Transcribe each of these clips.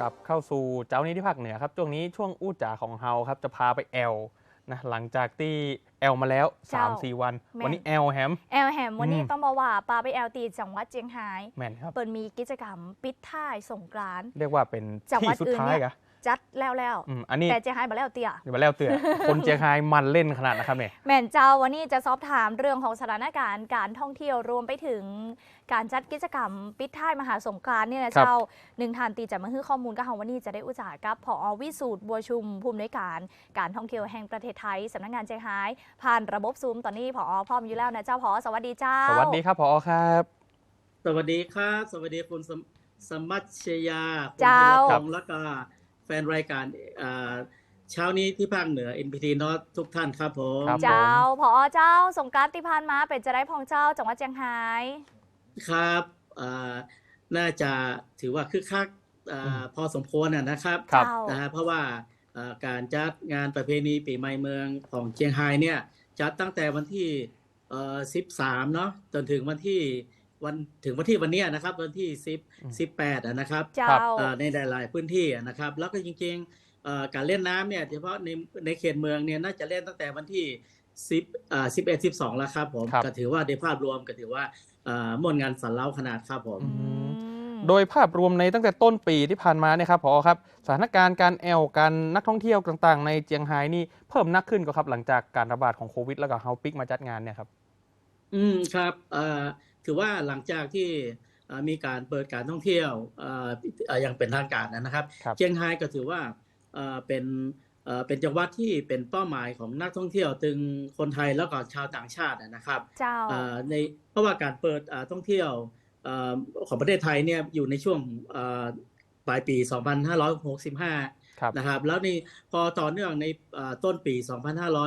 กลับเข้าสู่เจ้านี้ที่ภาคเหนือครับช่วงนี้ช่วงอู้จ๋าของเฮาครับจะพาไปแอลนะหลังจากที่แอลมาแล้ว เจ้า 3-4 วัน แม่น วันนี้แอลแฮม แอลแฮมวันนี้อืม ต้องบอกว่าปาไปแอลตีจังหวัดเจียงไฮ้แม่นครับ เปิดมีกิจกรรมปิดท้ายสงกรานต์ เรียกว่าเป็นจังหวัที่ดสุดอื่นท้ายเนี่ย กะ จัดแล้วแล้วอืมอันนี้แต่เจียงไฮ้มาแล้วเตี้ยเดี๋ยวมาแล้วเตือนคนเจียงไฮ้มันเล่นขนาดนะครับเนี่ยแม่นเจ้าวันนี้จะสอบถามเรื่องของสถานการณ์การท่องเที่ยวรวมไปถึงการจัดกิจกรรมปิดท้ายมหาสงกรานต์เนี่ยนะเจ้าหนึ่งทานตีจะมาให้ข้อมูลกับเฮาวันนี้จะได้อุจจากับผอวิสูตรบัวชุมภูมิในวยการการท่องเที่ยวแห่งประเทศไทยสำนักงานเจียงไฮ้ผ่านระบบซูมตอนนี้ผอพร้อมอยู่แล้วนะเจ้าผอสวัสดีเจ้าสวัสดีครับพอครับสวัสดีครับ สวัสดีคุณสมสมัชชยาคุณเจ้าธีรพงษ์แล้วก็แฟนรายการอ่าเช้านี้ที่ภาคเหนือ NPT นอตทุกท่านครับผมครับ เจ้าผอเจ้าสงกรานต์ที่ผ่านมาเป็นจะได้พองเจ้าจังหวัดเจียงไฮ้ครับอ่าน่าจะถือว่าคึกคักอ่าอืม พอสมควรนะนะครับ ครับ เจ้า นะฮะเพราะว่าอ่าการจัดงานประเพณีปีใหม่เมืองของเชียงไฮ้เนี่ยจัดตั้งแต่วันที่เอ่อ13 เนาะจนถึงวันที่ วันถึงวันที่วันเนี้ยนะครับ วันที่อืม10 18อะนะครับเจ้าครับเอ่อในหลาย ๆ พื้นที่อะนะครับ แล้วก็จริงๆเอ่อการเล่นน้ำเนี่ยเฉพาะในในเขตเมืองเนี่ยน่าจะเล่นตั้งแต่วันที่10อ่า11 12แล้วครับผมครับก็ถือว่าในภาพรวมก็ถือว่าเอ่อมวลงานสันเล้าขนาดครับผมอืมอืมโดยภาพรวมในตั้งแต่ต้นปีที่ผ่านมาเนี่ยครับพอครับสถานการณ์การแอลการนักท่องเที่ยวต่างๆ ในเจียงไฮ้นี่เพิ่มนักขึ้นก็ครับหลังจากการระบาดของโควิด แล้วก็เฮาปิกมาจัดงานเนี่ยครับ อืมครับเอ่อ ถือว่าหลังจากที่เอ่อมีการเปิดการท่องเที่ยวเอ่อเอ่ออย่างเป็นทางการนะครับครับเชียงไฮ้ก็ถือว่าเอ่อเป็นเอ่อเป็นจังหวัดที่เป็นเป้าหมายของนักท่องเที่ยวตึงคนไทยแล้วก็ชาวต่างชาตินะครับเจ้าเอ่อในเพราะว่าการเปิดอ่าท่องเที่ยวเอ่อของประเทศไทยเนี่ยอยู่ในช่วงเอ่อปลายปี 2565ครับนะครับแล้วนี่พอต่อเนื่องในเอ่อต้นปี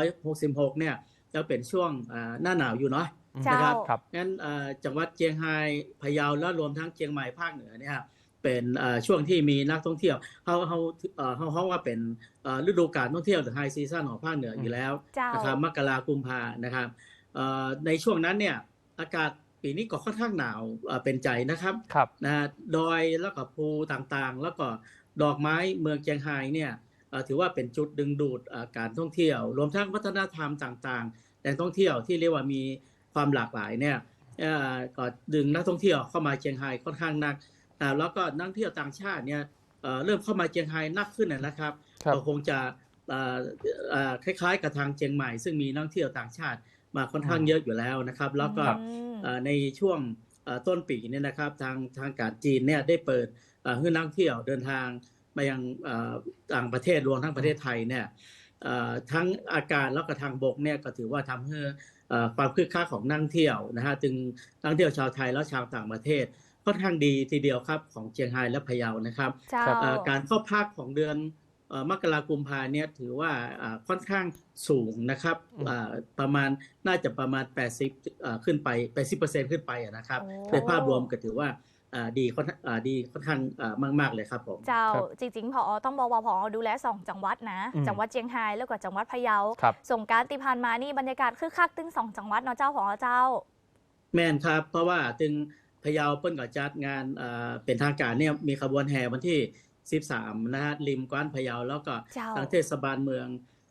2566 เนี่ยจะเป็นช่วงอ่าหน้าหนาวอยู่เนาะ เจ้า นะครับครับ งั้นเอ่อจังหวัดเชียงไฮ้พะเยาและรวมทั้งเชียงใหม่ภาคเหนือเนี่ยเป็นเอ่อช่วงที่มีนักท่องเที่ยวเขาเขาเอ่อเขาเขาว่าเป็นเอ่อฤดูกาลท่องเที่ยวหรือไฮซีซั่นของภาคเหนืออยู่แล้วเจ้า นะครับมกรากุมภานะครับเอ่อในช่วงนั้นเนี่ยอากาศปีนี้ก็ค่อนข้างหนาวเอ่อเป็นใจนะครับ ครับ นะดอยแล้วก็ภูต่างๆ แล้วก็ดอกไม้เมืองเชียงไฮ้เนี่ยเอ่อถือว่าเป็นจุดดึงดูดเอ่อการท่องเที่ยว รวมทั้งวัฒนธรรมต่างๆแหล่งท่องเที่ยวที่เรียกว่ามี ความหลากหลายเนี่ยเอ่อก็ดึงนักท่องเที่ยวเข้ามาเชียงไฮ้ค่อนข้างหนักอ่าแล้วก็นักท่องเที่ยวต่างชาติเนี่ยเอ่อเริ่มเข้ามาเชียงไฮ้นักขึ้นนะนะครับครับก็คงจะเอ่อเอ่อคล้ายๆ กับทางเชียงใหม่ ซึ่งมีนักท่องเที่ยวต่างชาติมาค่อนข้างเยอะอยู่แล้วนะครับ แล้วก็อืมเอ่อในช่วงเอ่อต้นปีเนี่ยนะครับทางทางการจีนเนี่ยได้เปิดเอ่อให้นักท่องเที่ยวเดินทางมายังเอ่อต่างประเทศรวมทั้งประเทศไทยเนี่ยเอ่อทั้งอากาศแล้วก็ทางบกเนี่ยก็ถือว่าทำให้เอ่อ ความคึกคักของนักท่องเที่ยวนะฮะจึงนักท่องเที่ยวชาวไทยและชาวต่างประเทศค่อนข้างดีทีเดียวครับของเชียงรายและพะเยานะครับเจ้าเอ่อการเข้าพักของเดือนเอ่อมกราคมกุมภาเนี่ยถือว่าอ่าค่อนข้างสูงนะครับอืมอ่าประมาณน่าจะประมาณ 80เอ่อขึ้นไป 80%ขึ้นไปอะนะครับโอ้ในภาพรวมก็ถือว่าอ่า ดีค่อนอ่าดีค่อนข้างอ่ามาก ๆ เลยครับผมเจ้าครับจริงๆผอต้องบอกว่าผอดูแลสองจังหวัดนะอืมจังหวัดเชียงไฮ้แล้วก็จังหวัดพะเยาครับสงกรารติพานมานี่บรรยากาศคึกคักตึงสองจังหวัดเนาะเจ้าผอเจ้า แม่นครับ เพราะว่าถึงพะเยาเปิ้นก็จัดงานอ่าเป็นทางการเนี่ยมีขบวนแห่วันที่ 13 นะฮะริมกว้านพะเยาแล้วก็เจ้าทางเทศบาลเมือง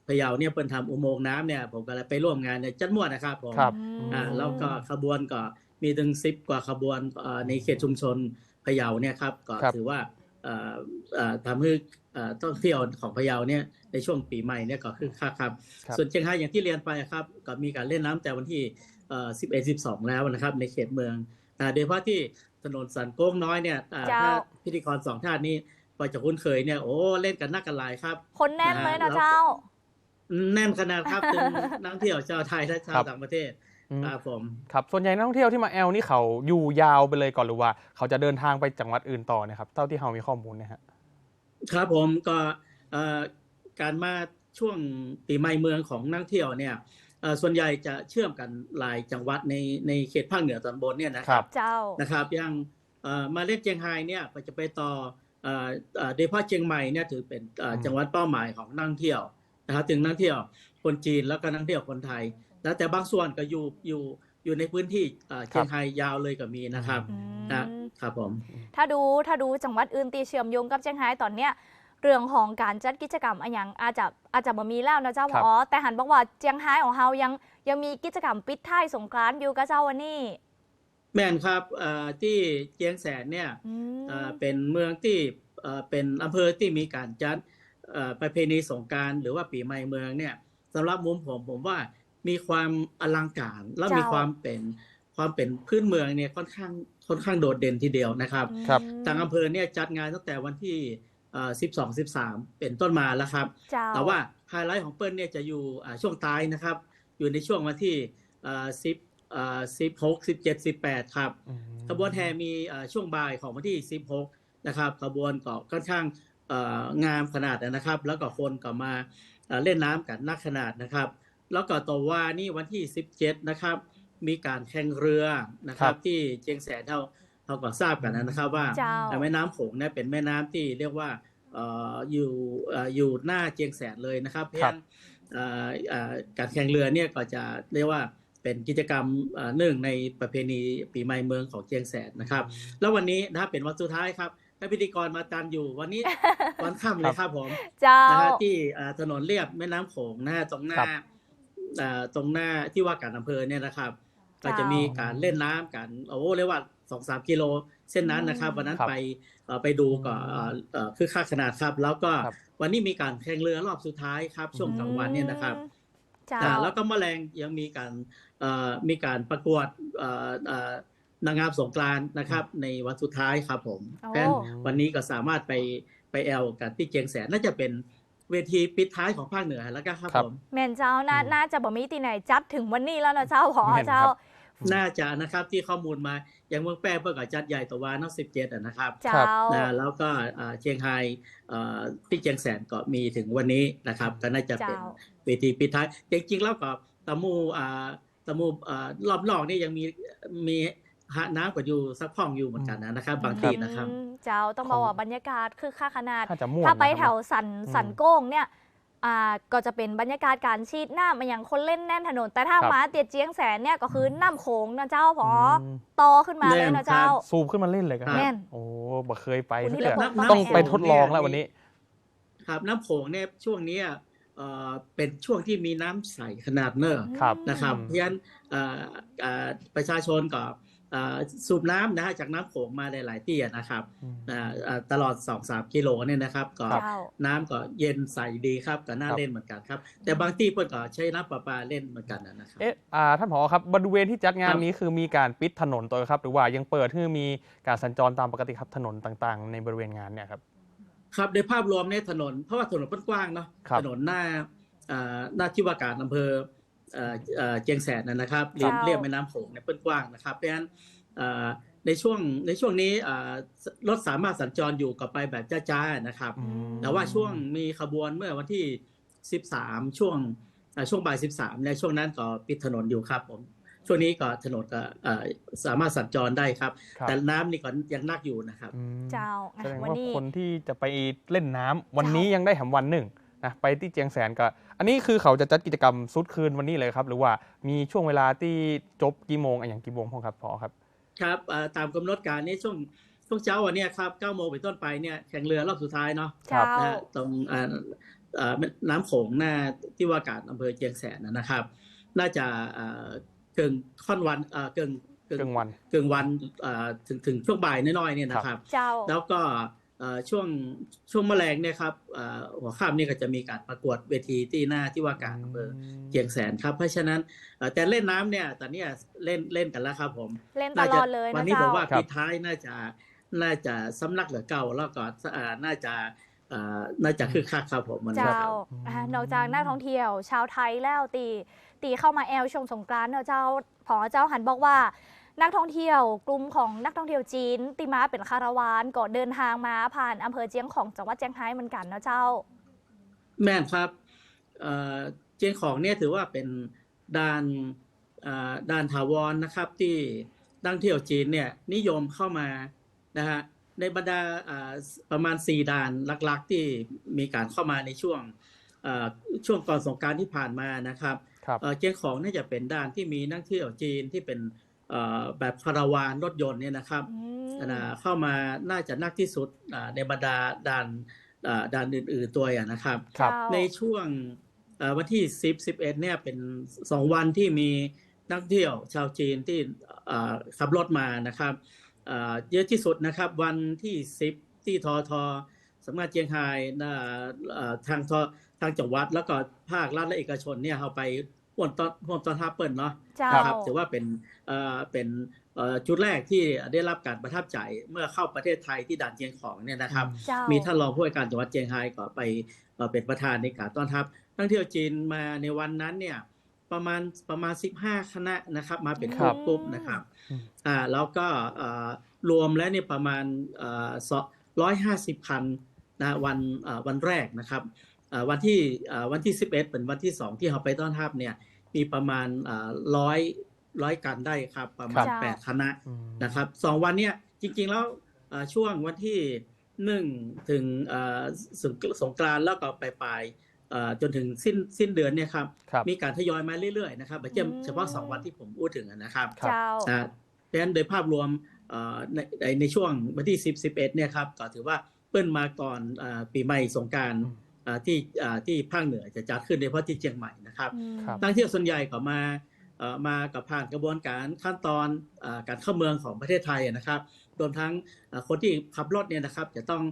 พะเยาเนี่ยเปิ้นทำอุโมงค์น้ำเนี่ยผมก็เลยไปร่วมงานในจัดม่วนนะครับผมครับอ่าแล้วก็ขบวนก็ มีถึงสิบกว่าขบวนเอ่อในเขตชุมชนพะเยาเนี่ยครับก็ครับถือว่าเอ่อเอ่อทำให้เอ่อท่องเที่ยวของพะเยาเนี่ยในช่วงปีใหม่เนี่ยก็คือคักครับครับ ส่วนเชียงรายอย่างที่เรียนไปครับก็มีการเล่นน้ำแต่วันที่เอ่อ11 12แล้วนะครับ ในเขตเมืองอ่าโดยเฉพาะที่ถนนสันโก้งน้อยเนี่ยอ่าเจ้าถ้าพิธีกรสองท่านนี้พอจะคุ้นเคยเนี่ยโอ้เล่นกันนักกันหลายครับ คนแน่นเลยเนาะแล้วเจ้า แน่นขนาดครับถึงนักท่องเที่ยวชาวไทยและชาครัวบต่างประเทศอืม ครับผมครับส่วนใหญ่นักท่องเที่ยวที่มาแอลนี่เขาอยู่ยาวไปเลยก่อนหรือว่า เขาจะเดินทางไปจังหวัดอื่นต่อเนะครับเท่าที่เรามีข้อมูลเนะฮะครับผมก็เอ่อการมาช่วงปีใหม่เมืองของนักเที่ยวเนี่ยเอ่อส่วนใหญ่จะเชื่อมกันหลายจังหวัดในในเขตภาคเหนือตอนบนเนี่ยนะคครัรับบเจ้านะครับอย่างเอ่อมาเล่นเชียงไฮ้เนี่ยก็จะไปต่อเอ่อเอ่อโดยเฉพาะเชียงใหม่เนี่ยถือเป็นเอ่ออืมจังหวัดเป้าหมายของนักท่องเที่ยวนะครับถึงนักท่องเที่ยวคนจีนแล้วก็นักท่องเที่ยวคนไทย แล้วแต่บางส่วนก็อยู่อยู่อยู่ในพื้นที่เอ่อเชียงไฮ้ยาวเลยก็มีนะครับอืมนะครับผมถ้าดูถ้าดูจังหวัดอื่นตีเชื่อมโยงกับเชียงรายตอนเนี้ยเรื่องของการจัดกิจกรรมอะอย่างอาจจะอาจจะบ่มีแล้วนะเจ้าครับพอแต่หันบอกว่าเชียงรายของเฮายังยังมีกิจกรรมปิดท้ายสงกรานต์อยู่กับเจ้าวันนี้แม่นครับเอ่อที่เชียงแสนเนี่ยอืมเอ่อเป็นเมืองที่เอ่อเป็นอำเภอที่มีการจัดเอ่อประเพณีสงกรารหรือว่าปีใหม่เมืองเนี่ยสำหรับมุมผมผมว่า มีความอลังการ และมีความเป็นความเป็นพื้นเมืองเนี่ยค่อนข้างค่อนข้างโดดเด่นทีเดียวนะครับครับทางอำเภอเนี่ยจัดงานตั้งแต่วันที่เอ่อ12 13 เป็นต้นมาแล้วครับเจ้าแต่ว่าไฮไลท์ของเปิ้ลเนี่ยจะอยู่อ่าช่วงท้ายนะครับ อยู่ในช่วงวันที่เอ่อ10เอ่อ16 17 18 ครับอืมขบวนแห่มีเอ่อช่วงบ่ายของวันที่ 16 นะครับขบวนก็ค่อนข้างเอ่องามขนาดนะครับ แล้วก็คนก็มาเอ่อเล่นน้ำกันนักขนาดนะครับ แล้วก็ต่อว่านี่วันที่ 17 นะครับ มีการแข่งเรือนะคครัรับบที่เชียงแสนเท่าเราก็ทราบกันนะครับว่าเจ้าแม่น้ำโขงเนี่ยเป็นแม่น้ำที่เรียกว่าเอ่ออยู่เอ่ออยู่หน้าเชียงแสนเลยนะครับเพราะฉะนั้นเอ่อเอ่อการแข่งเรือเนี่ยก็จะเรียกว่าเป็นกิจกรรมเอ่อหนึ่งในประเพณีปีใหม่เมืองของเชียงแสนนะครับ แล้ววันนี้นะครับเป็นวันสุดท้ายครับให้พิธีกรมาตันอยู่วันนี้วันค่ำเลยครับผมเจ้านะฮะที่เอ่อถนนเลียบแม่น้ำโขงนะฮะตรงหน้าครับเอ่อตรงหน้าที่ว่าการอำเภอเนี่ยนะครับ ก็จ้าจะมีการเล่นน้ำกันโอ้โหเรียกว่าสองสามกิโลเส้นนั้นนะครับอืมวันนั้นครับไปเอ่อไปดูก็เอ่อเอ่อคือค่าขนาดครับ แล้วก็ครับ วันนี้มีการแข่งเรือรอบสุดท้ายครับ ช่วงกลางวันเนี่ยนะครับ อืมเจ้า อ่าแล้วก็แมลงยังมีการเอ่อมีการประกวดเอ่อเอ่อนางงามสงกรานต์นะครับ ในวันสุดท้ายครับผมโอ้ เพราะฉะนั้นวันนี้ก็สามารถไปไปแอลกันที่เจียงแสนน่าจะเป็น เวทีปิดท้ายของภาคเหนือแล้วก็ครับครับ ผมแม่นเจ้าน่าอืม น่าจะบ่มีที่ไหนจัดถึงวันนี้แล้วนะเจ้าพอแม่นครับเจ้า น่าจะนะครับที่ข้อมูลมาอย่างเมืองแป้เพื่อกับจัดใหญ่ตัววานอกสิบเจ็ดนะครับเจ้า นะแล้วก็อ่าเชียงไฮ้เอ่อที่เชียงแสนก็มีถึงวันนี้นะครับ ก็น่าจะเป็น เจ้า เวทีปิดท้ายจริงๆแล้วก็ตะมูอ่าตะมูอ่ารอบนอกนี่ยังมีมี หาน้ำกับอยู่สักพ่องอยู่เหมือนกันนะครับ บางที่นะครับอืมเจ้าต้องบอกว่าบรรยากาศคือค่าขนาด ถ้าจะม่วนถ้าไปนะครับแถวสันอืมสันโก้งเนี่ยอ่าก็จะเป็นบรรยากาศการชีดน้ำมาอย่างคนเล่นแน่นถนน แต่ถ้าครับ มาเตียเจียงแสนเนี่ยก็คือน้ำโขงนะเจ้าพออมต่อขึ้นมาเลยแน่นนะเจ้าครับซูมขึ้นมาเล่นเลยกันแม่น โอ้บ่เคยไปคุณสักนี่เดือนระบบต้องไปน้ำโขงทดลองเนี่ยแล้ววันนี้ ครับน้ำโขงเนี่ยช่วงเนี้ยเอ่อเป็นช่วงที่มีน้ำใสขนาดเนอะครับ นะครับ อืม เพราะฉะนั้นเอ่อเอ่อประชาชนก็เอ่อ สูบน้ำนะฮะจากน้ำโขงมาหลาย ๆ ที่อะนะครับอืมอ่าอ่าตลอด 2-3 กิโลเนี่ยนะครับก็เจ้าน้ำก็เย็นใสดีครับก็น่าครับเล่นเหมือนกันครับ แต่บางที่เพิ่นก็ใช้น้ำประปาเล่นเหมือนกันนะครับเอ๊ะอ่าท่านผอครับบริเวณที่จัดงานครับนี้คือมีการปิดถนนตัวครับ หรือว่ายังเปิดให้มีการสัญจรตามปกติครับถนนต่าง ๆ ในบริเวณงานเนี่ยครับครับในภาพรวมเนี่ยถนนเพราะว่าถนนเพิ่นกว้างเนาะครับถนนหน้าอ่าหน้าที่ว่าการอำเภอ เอ่อเอ่อเจียงแสนนะนะครับเรียบเจ้าเรียบแม่น้ำโขงเนี่ยเพิ่นกว้างนะครับ เพราะฉะนั้นอ่าในช่วงในช่วงนี้อ่ารถสามารถสัญจรอยู่กับไปแบบจ้าๆนะครับอืมแต่ว่าช่วงมีขบวนเมื่อวันที่ 13 ช่วงอ่าช่วงบ่าย 13ในช่วงนั้นก็ปิดถนนอยู่ครับผมช่วงนี้ก็ถนนก็เอ่อสามารถสัญจรได้ครับครับแต่น้ำนี่ก็ยังนักอยู่นะครับอืมเจ้าแสดงวันว่านี้คนที่จะไปเล่นน้ำวันเจ้านี้ยังได้แถมวันหนึ่ง นะไปที่เจียงแสนก็อันนี้คือเขาจะจัดกิจกรรมสุดคืนวันนี้เลยครับ หรือว่ามีช่วงเวลาที่จบกี่โมงอะอย่างกี่โมงพ่อครับพอครับครับเอ่อตามกำหนดการนี้ช่วงช่วงเช้าวันเนี้ยครับ9โมงเป็นต้นไปเนี่ยแข่งเรือรอบสุดท้ายเนาะเจ้านะฮะตรงอ่าเอ่อน้ำโขงหน้าที่ว่าการอำเภอเจียงแสนนะครับ น่าจะเอ่อเกินค่อนวันเอ่อเกินครึ่งวันเกินวันเอ่อถึงถึงช่วงบ่ายน้อยๆเนี่ยนะครับเจ้าแล้วก็เอ่อ ช่วงช่วงแมลงเนี่ยครับเอ่อหัวค่ำนี่ก็จะมีการประกวดเวทีที่หน้าที่ว่าการอำเภอเจียงแสนครับ เพราะฉะนั้นเอ่อแต่เล่นน้ำเนี่ยตอนเนี้ยเล่นเล่นกันแล้วครับผมเล่นตน่าลจะอดเลยวันะนี้ผเจ้ามว่าครับปิดท้ายน่าจะน่าจะสำนักเหลือเก่าแล้วก็อ่าน่าจะเอ่อน่าจะคึกคักครับผมมันเจ้าครับอ่านอกจากนักท่องเที่ยว ชาวไทยแล้วตีตีเข้ามาแอลช่วงสงกรานต์เนอะเจ้าผอเจ้าหันบอกว่า นักท่องเที่ยว กลุ่มของนักท่องเที่ยวจีนตีมาเป็นคาราวานก็เดินทางมาผ่านอำเภอเจียงของจังหวัดเจียงไฮ้เหมือนกันเนอะเจ้า แม่นครับเอ่อเจียงของเนี่ยถือว่าเป็นด่านอ่าด่านถาวรนะครับที่นักท่องเที่ยวจีนเนี่ยนิยมเข้ามานะฮะในบรรดาอ่าประมาณ 4 ด่านหลักๆ ที่มีการเข้ามาในช่วงเอ่อช่วงก่อนสงกรารที่ผ่านมานะครับครับเอ่อเจียงของน่าจะเป็นด่านที่มีนักเที่ยวจีนที่เป็นเอ่อ แบบคาราวานรถยนต์เนี่ยนะครับอืมอ่าเข้ามาน่าจะนักที่สุดอ่าในบรรดาด่านอ่าด่านอื่นๆตัวอย่างนะครับครับเจ้าในช่วงเอ่อวันที่ 10 11เนี่ยเป็น 2 วันที่มีนักเที่ยวชาวจีนที่เอ่อขับรถมานะครับเอ่อเยอะที่สุดนะครับวันที่ 10 ที่ทอทอสำนักงานเจียงไฮ้นะเอ่อทางทอทางจังหวัดแล้วก็ภาครัฐและเอกชนเนี่ยเอาไป ห่วมตอนห่วมตอนทับเปิลเนาะเจ้า นะครับถือว่าเป็นเอ่อเป็นเอ่อจุดแรกที่ได้รับการประทับใจเมื่อเข้าประเทศไทยที่ด่านเจียงของเนี่ยนะครับ เจ้ามีท่านรองผู้ว่าการจังหวัดเจียงไฮ้ก็ไปเอ่อเป็นประธานในการต้อนรับนักท่องเที่ยวจีนมาในวันนั้นเนี่ยประมาณประมาณ 15 คณะนะครับ มาเป็นคกรับลุ่มๆนะครับอืม อ่าแล้วก็เอ่อรวมแล้วเนี่ยประมาณร้อยห้าสิบคันนะวันเอ่อวันแรกนะครับอ่า วันที่อ่าวันที่ 11 เป็นวันที่ 2 ที่เราไปต้อนรับเนี่ยมีประมาณร้อยร้อยกันได้ครับ ประมาณครับ8คณะอืมนะครับสองวันเนี่ยจริงๆแล้วเอ่อช่วงวันที่หนึ่งถึงเอ่อสงสงกรานต์แล้วก็ปลายๆเอ่อจนถึงสิ้นสิ้นเดือนเนี่ยครับครับมีการทยอยมาเรื่อยๆนะครับไม่ใช่อืมเฉพาะสองวันที่ผมพูดถึงนะครับครับเจ้าอ่าเพราะฉะนั้นโดยภาพรวมเอ่อในในในช่วงวันที่ 10 11เนี่ยครับก็ถือว่าเปิ้ลมาก่อนอ่าปีใหม่สงกรารอืม ที่อ่าที่ภาคเหนือจะจัดขึ้นโดยเฉพาะที่เชียงใหม่นะครับอืมครับนักท่องเที่ยวส่วนใหญ่ก็มาเอ่อมากับผ่านกระบวนการขั้นตอนอาการเข้าเมืองของประเทศไทยนะครับ รวมทั้งเอ่อคนที่ขับรถเนี่ยนะครับจะต้อง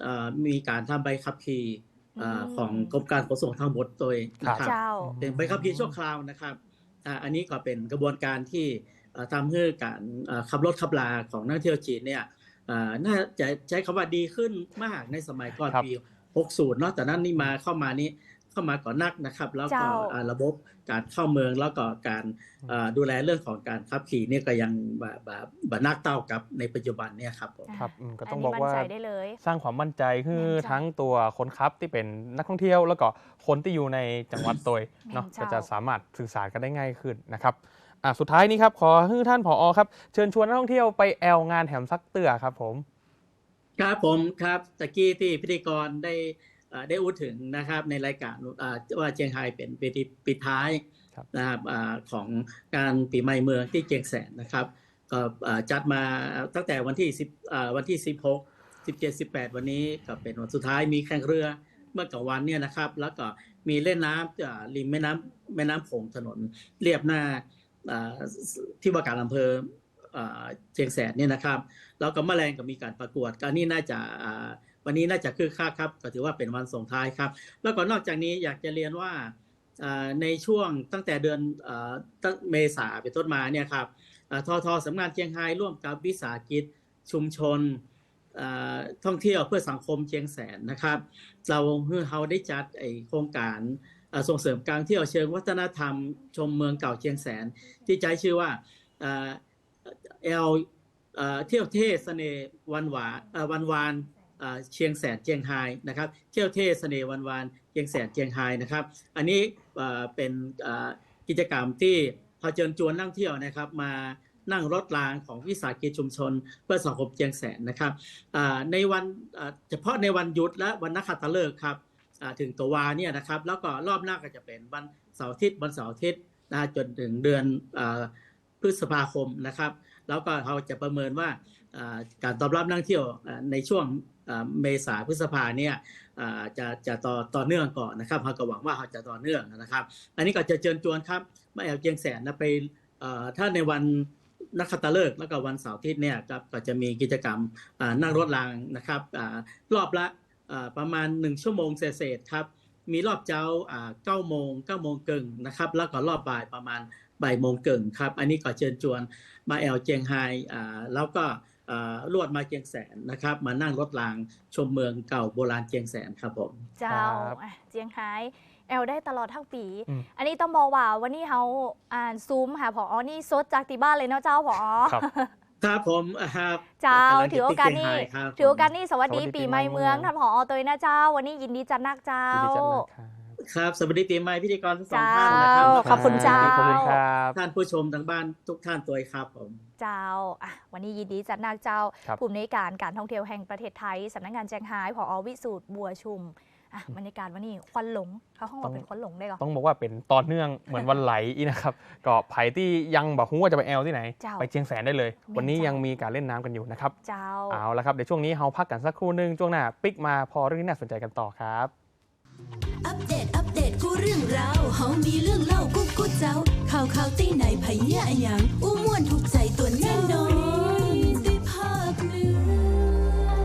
เอ่อมีการทำใบขับขี่เอ่ออืมของกรมการขนส่งทางบกโดยนะครับเจ้าเป็นใบขับขี่ชั่วคราวนะครับอ่าอันนี้ก็เป็นกระบวนการที่เอ่อทำให้การเอ่อขับรถขับลาของนักท่องเที่ยวจีนเนี่ยอ่าน่าจะใช้คำว่าดีขึ้นมากในสมัยก่อนครับปี 60เนาะแต่นั้นนี่มาเข้ามานี้เข้ามาก่อนนักนะครับ แล้วก็เจ้าอ่าระบบการเข้าเมืองแล้วก็การอ่าดูแลเรื่องของการขับขี่เนี่ยก็ยังแบบแบบแบบนักเต้ากับในปัจจุบันเนี่ยครับผมครับอืมก็อัต้นองนี้บอกมั่นว่าใจได้เลยสร้างความมั่นใจคือมั่นใจทั้งตัวคนขับที่เป็นนักท่องเที่ยว แล้วก็คนที่อยู่ในจังหวัดตัวเนาะแม่นเจ้าก็จะสามารถสื่อสารกันได้ง่ายขึ้นนะครับอะสุดท้ายนี้ครับขอให้ท่านผอครับ เชิญชวนนักท่องเที่ยวไปแอลงานแถมซักเตือครับผม ครับผมครับตะกี้ที่พิธีกรได้เอ่อได้พูดถึงนะครับในรายการอ่าว่าเจียงไฮ้เป็นปีที่ปิดท้ายครับนะครับอ่าของการปีใหม่เมืองที่เจียงแสนนะครับก็อ่าจัดมาตั้งแต่วันที่10อ่าวันที่ 16 17 18 วันนี้ก็เป็นวันสุดท้ายมีแข่งเรือเมื่อกลางวันเนี่ยนะครับ แล้วก็มีเล่นน้ำอ่าริมแม่น้ำแม่น้ำโขงถนนเรียบหน้าอ่าที่ว่าการอำเภออ่า เชียงแสนเนี่ยนะครับแล้วก็แมลงก็มีการประกวดการนี้น่าจะวันนี้น่าจะคือค่าครับ ก็ถือว่าเป็นวันส่งท้ายครับ แล้วก็นอกจากนี้อยากจะเรียนว่าในช่วงตั้งแต่เดือนตั้งเมษาเป็นต้นมาเนี่ยครับทอทอสำนักงานเชียงไฮ้ร่วมกับวิสาหกิจชุมชนท่องเที่ยวเพื่อสังคมเชียงแสนนะครับ เราเพื่อเราได้จัดโครงการส่งเสริมการเที่ยวเชิงวัฒนธรรมชมเมืองเก่าเชียงแสน ที่ใช้ชื่อว่า อ่าเอลเที่ยวเท่เสน่ห์วันหวานเอ่อวันวานเชียงแสนเจียงไฮนะครับ เที่ยวเท่เสน่ห์วันวานเชียงแสนเจียงไฮนะครับ อันนี้เป็นกิจกรรมที่พาเชิญชวนนักท่งเที่ยวนะครับ มานั่งรถรางของวิสาหกิจชุมชน เพื่อสังคมเชียงแสนนะครับในวันเฉพาะในวันหยุดและวันนักขัตฤกษ์ครับถึงตัววาเนี่ยนะครับ แล้วก็รอบหน้าก็จะเป็นวันเสาร์อาทิตย์วันเสาร์อาทิตย์นะจนถึงเดือนอ พฤษภาคมนะครับ แล้วก็เราจะประเมินว่าการตอบรับนักท่องเที่ยวในช่วงเมษาพฤษภาเนี่ยจะจะต่อต่อเนื่องก่อนนะครับเราก็หวังว่าเราจะต่อเนื่องนะครับ อันนี้ก็จะเชิญชวนครับมาแอลเจียงแสนนะไปถ้าในวันนักขัตฤกษ์แล้วก็วันเสาร์อาทิตย์เนี่ยครับก็จะมีกิจกรรมนั่งรถรางนะครับรอบละประมาณ 1 ชั่วโมงเศษครับมีรอบเช้าอ่า9โมง9โมงกึ่งนะครับ แล้วก็รอบบ่ายประมาณ บ่ายโมงกึ่งครับ อันนี้ก็เชิญชวนมาแอลเจียงไฮ้อ่าแล้วก็อ่าลวดมาเจียงแสนนะครับ มานั่งรถรางชมเมืองเก่าโบราณเจียงแสนครับผม เจ้าครับอะเจียงไฮ้แอลได้ตลอดทั้งปีอืมอันนี้ต้องบอกว่าวันนี้เขาอ่านซูมหาผอนี่สดจากที่บ้านเลยเนาะเจ้าผอครับครับผมอ่าครับเจ้ากำลังจะถือโอกาสที่นี้เชียงไฮ้ครับถือโอกาสนี้สวัสดีสวัสดีปีใหม่ปีใหม่เมืองเมืองท่านผอตัวนะเจ้า วันนี้ยินดีจัดนักเจ้ายินดีจัดนะ ครับครับ สวัสดีปีใหม่พิธีกรทั้งสองเจ้าท่านนะครับขอบคุณเจ้าขอบคุณครับท่านผู้ชมทางบ้านทุกท่านตัวครับผมเจ้าอะวันนี้ยินดีจัดนักเจ้าครับผู้อำนวยการการท่องเที่ยวแห่งประเทศไทยสำนักงานแจงไฮ้ผอวิสูตรบัวชุมอะบรรยากาศวันนี้ควันหลงเขาห้องต้ว่าองเป็นควันหลงได้ก่อนต้องบอกว่าเป็นตอนเนื่องเหมือนวันไหลอีนะครับก็ไผ่ที่ยังบอกฮู้ว่าจะไปแอลที่ไหนเจ้าไปเชียงแสนได้เลยเมียนวันนี้เจ้ายัยังมีการเล่นน้ำกันอยู่นะครับ เจ้าเอาละครับเดี๋ยวช่วงนี้เฮาพักกันสักครู่หนึงช่วงหน้าปิกมาพอเรื่องนี้น่าสนใจกันต่อครับ เราเฮามีเรื่องเล่ากุ๊กกุ๊กเจ้าข่าวข่าวตีไหนไผเนี่ยอะยังอู้ม่วนถูกใจตัวแน่นอน